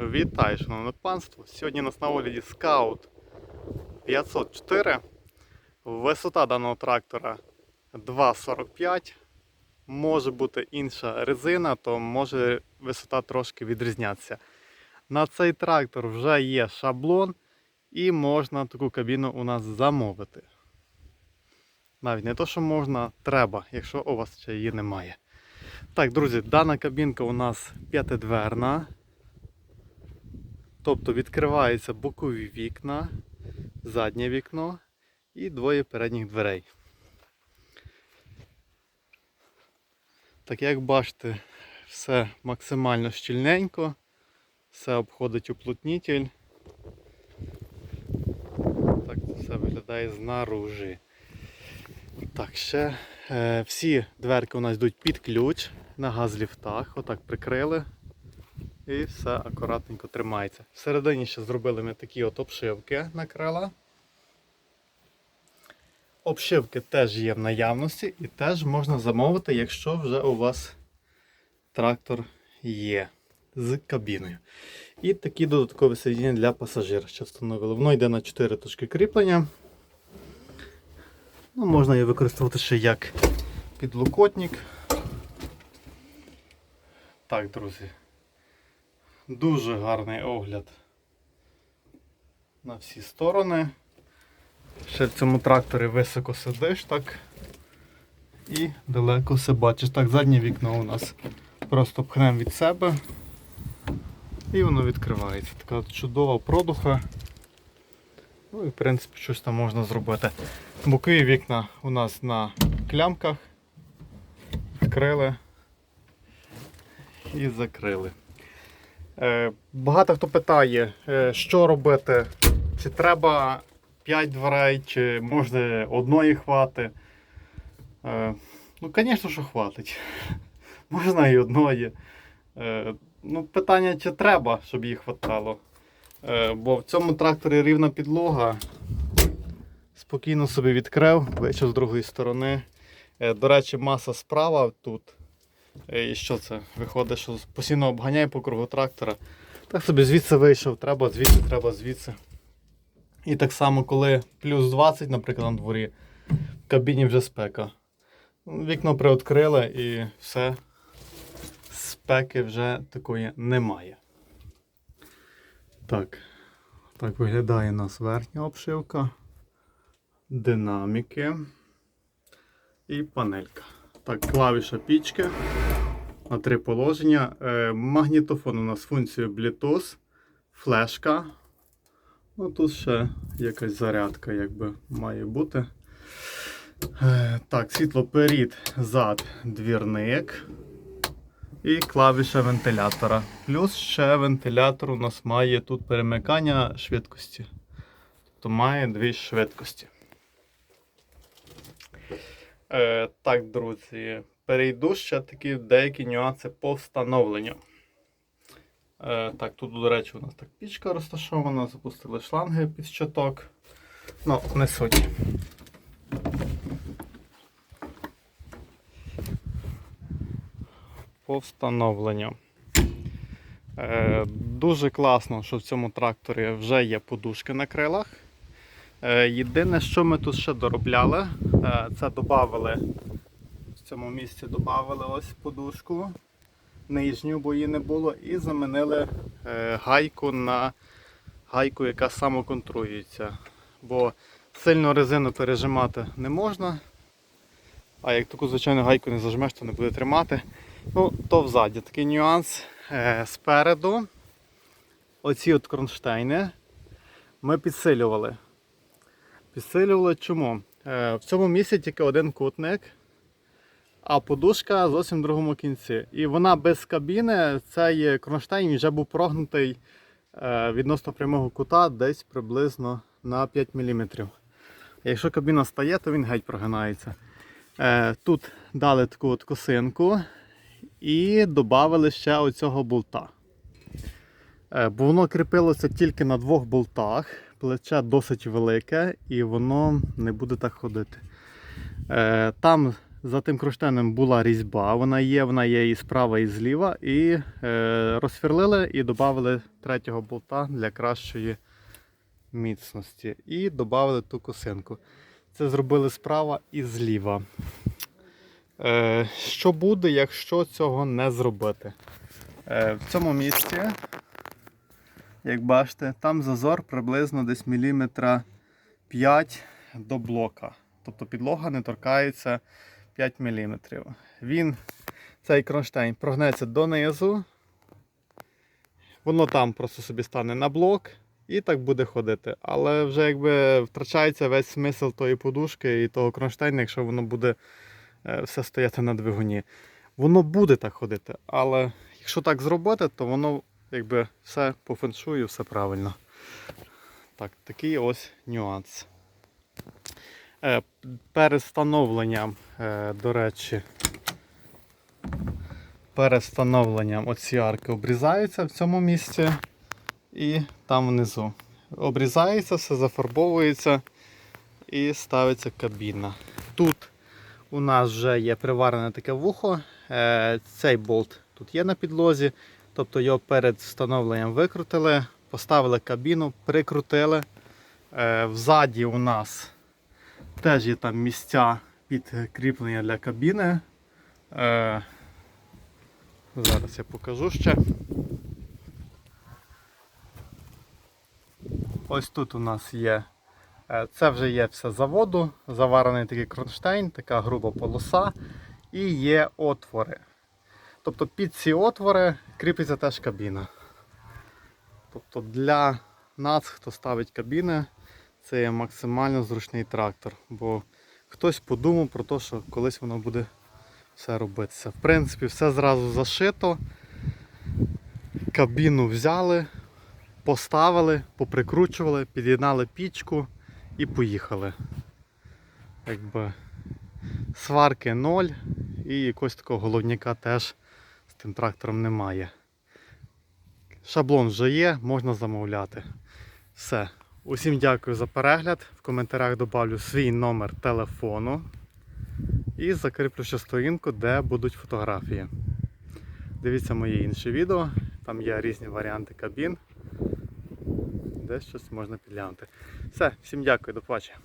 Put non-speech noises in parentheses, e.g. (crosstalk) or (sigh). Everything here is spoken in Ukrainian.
Вітаю, шановне панство! Сьогодні у нас на огляді Scout 504. Висота даного трактора 2,45. Може бути інша резина, то може висота трошки відрізнятися. На цей трактор вже є шаблон і можна таку кабіну у нас замовити. Навіть не то, що можна, треба, якщо у вас ще її немає. Так, друзі, дана кабінка у нас п'ятидверна. Тобто відкриваються бокові вікна, заднє вікно і двоє передніх дверей. Так як бачите, все максимально щільненько, все обходить уплотнітель. Так це все виглядає знаружи. Так, ще е, всі дверки у нас йдуть під ключ на газліфтах. Отак прикрили. І все акуратненько тримається. Всередині ще зробили ми такі от обшивки на крила. Обшивки теж є в наявності і теж можна замовити, якщо вже у вас трактор є з кабіною. І такі додаткові сидіння для пасажира ще встановили. Воно йде на 4 точки кріплення. Ну, можна її використовувати ще як підлокотник. Так, друзі. Дуже гарний огляд на всі сторони. Ще в цьому тракторі високо сидиш так і далеко все бачиш. Так, заднє вікно у нас просто пхнемо від себе і воно відкривається. Така чудова продуха. Ну і в принципі щось там можна зробити. Бокові вікна у нас на клямках. Відкрили і закрили. Е, Багато хто питає, е, що робити, чи треба 5 дверей, чи можна одної хвати. Е, Ну, звісно, що хватить. (laughs) Можна і одної. Ну, питання, чи треба, щоб їй хватало. Бо в цьому тракторі рівна підлога. Спокійно собі відкрив, вийшов з другої сторони. До речі, маса справа тут. Е, І що це? Виходить, що постійно обганяє по кругу трактора. Так собі звідси вийшов, треба звідси, треба звідси. І так само, коли плюс 20, наприклад, на дворі, в кабіні вже спека. Вікно приоткрили і все. Спеки вже такої немає. Так. Так виглядає у нас верхня обшивка, динаміки і панелька. Так, клавіша пічки на три положення. Е, магнітофон у нас з функцією Bluetooth, флешка. Ну, тут ще якась зарядка якби має бути. Е, так, світло перед, зад, двірник. І клавіша вентилятора. Плюс ще вентилятор у нас має тут перемикання швидкості. Тобто має дві швидкості. Е, так, друзі, перейду ще такі деякі нюанси по встановленню. Е, так, тут, до речі, у нас так пічка розташована, запустили шланги під щоток. Ну, не суть. По встановленню. Е, дуже класно, що в цьому тракторі вже є подушки на крилах. Е, Єдине, що ми тут ще доробляли, е, це додали в цьому місці додали ось подушку нижню, бо її не було, і замінили е, гайку на гайку, яка самоконтруюється. Бо сильно резину пережимати не можна. А як таку звичайну гайку не зажмеш, то не буде тримати. Ну, то взаді такий нюанс. Спереду оці от кронштейни ми підсилювали. Підсилювали чому? Е, в цьому місці тільки один кутник, а подушка зовсім в другому кінці. І вона без кабіни, цей кронштейн вже був прогнутий е, відносно прямого кута десь приблизно на 5 мм. Якщо кабіна стає, то він геть прогинається. Е, Тут дали таку от косинку і додали ще оцього болта. Бо воно кріпилося тільки на двох болтах. Плече досить велике і воно не буде так ходити. Е, Там за тим кронштейном була різьба. Вона є, вона є і справа, і зліва. І е, розсверлили і додали третього болта для кращої міцності. І додали ту косинку. Це зробили справа і зліва. Е, що буде, якщо цього не зробити? В цьому місці, як бачите, там зазор приблизно десь міліметра 5 до блока. Тобто підлога не торкається 5 мм. Він, цей кронштейн, прогнеться донизу. Воно там просто собі стане на блок і так буде ходити. Але вже якби втрачається весь смисл тої подушки і того кронштейна, якщо воно буде е, все стояти на двигуні. Воно буде так ходити, але якщо так зробити, то воно якби все по феншую, все правильно. Так, такий ось нюанс. Е, Перед встановленням, е, до речі, перед встановленням оці арки обрізаються в цьому місці і там внизу. Обрізається, все зафарбовується і ставиться кабіна. Тут у нас вже є приварене таке вухо. Е, Цей болт тут є на підлозі, тобто його перед встановленням викрутили, поставили кабіну, прикрутили. Е, Взаді у нас теж є там місця під кріплення для кабіни. Е, Зараз я покажу ще. Ось тут у нас є. е, Це вже є все заводу, заварений такий кронштейн, така груба полоса і є отвори. Тобто під ці отвори кріпиться теж кабіна. Тобто для нас, хто ставить кабіни, це є максимально зручний трактор. Бо хтось подумав про те, що колись воно буде все робитися. В принципі, все зразу зашито. Кабіну взяли, поставили, поприкручували, під'єднали пічку і поїхали. Якби сварки ноль і якогось такого головняка теж тим трактором немає. Шаблон вже є, можна замовляти. Все. Усім дякую за перегляд. В коментарях добавлю свій номер телефону і закріплю ще сторінку, де будуть фотографії. Дивіться мої інші відео, там є різні варіанти кабін, де щось можна підглянути. Все, всім дякую, до побачення.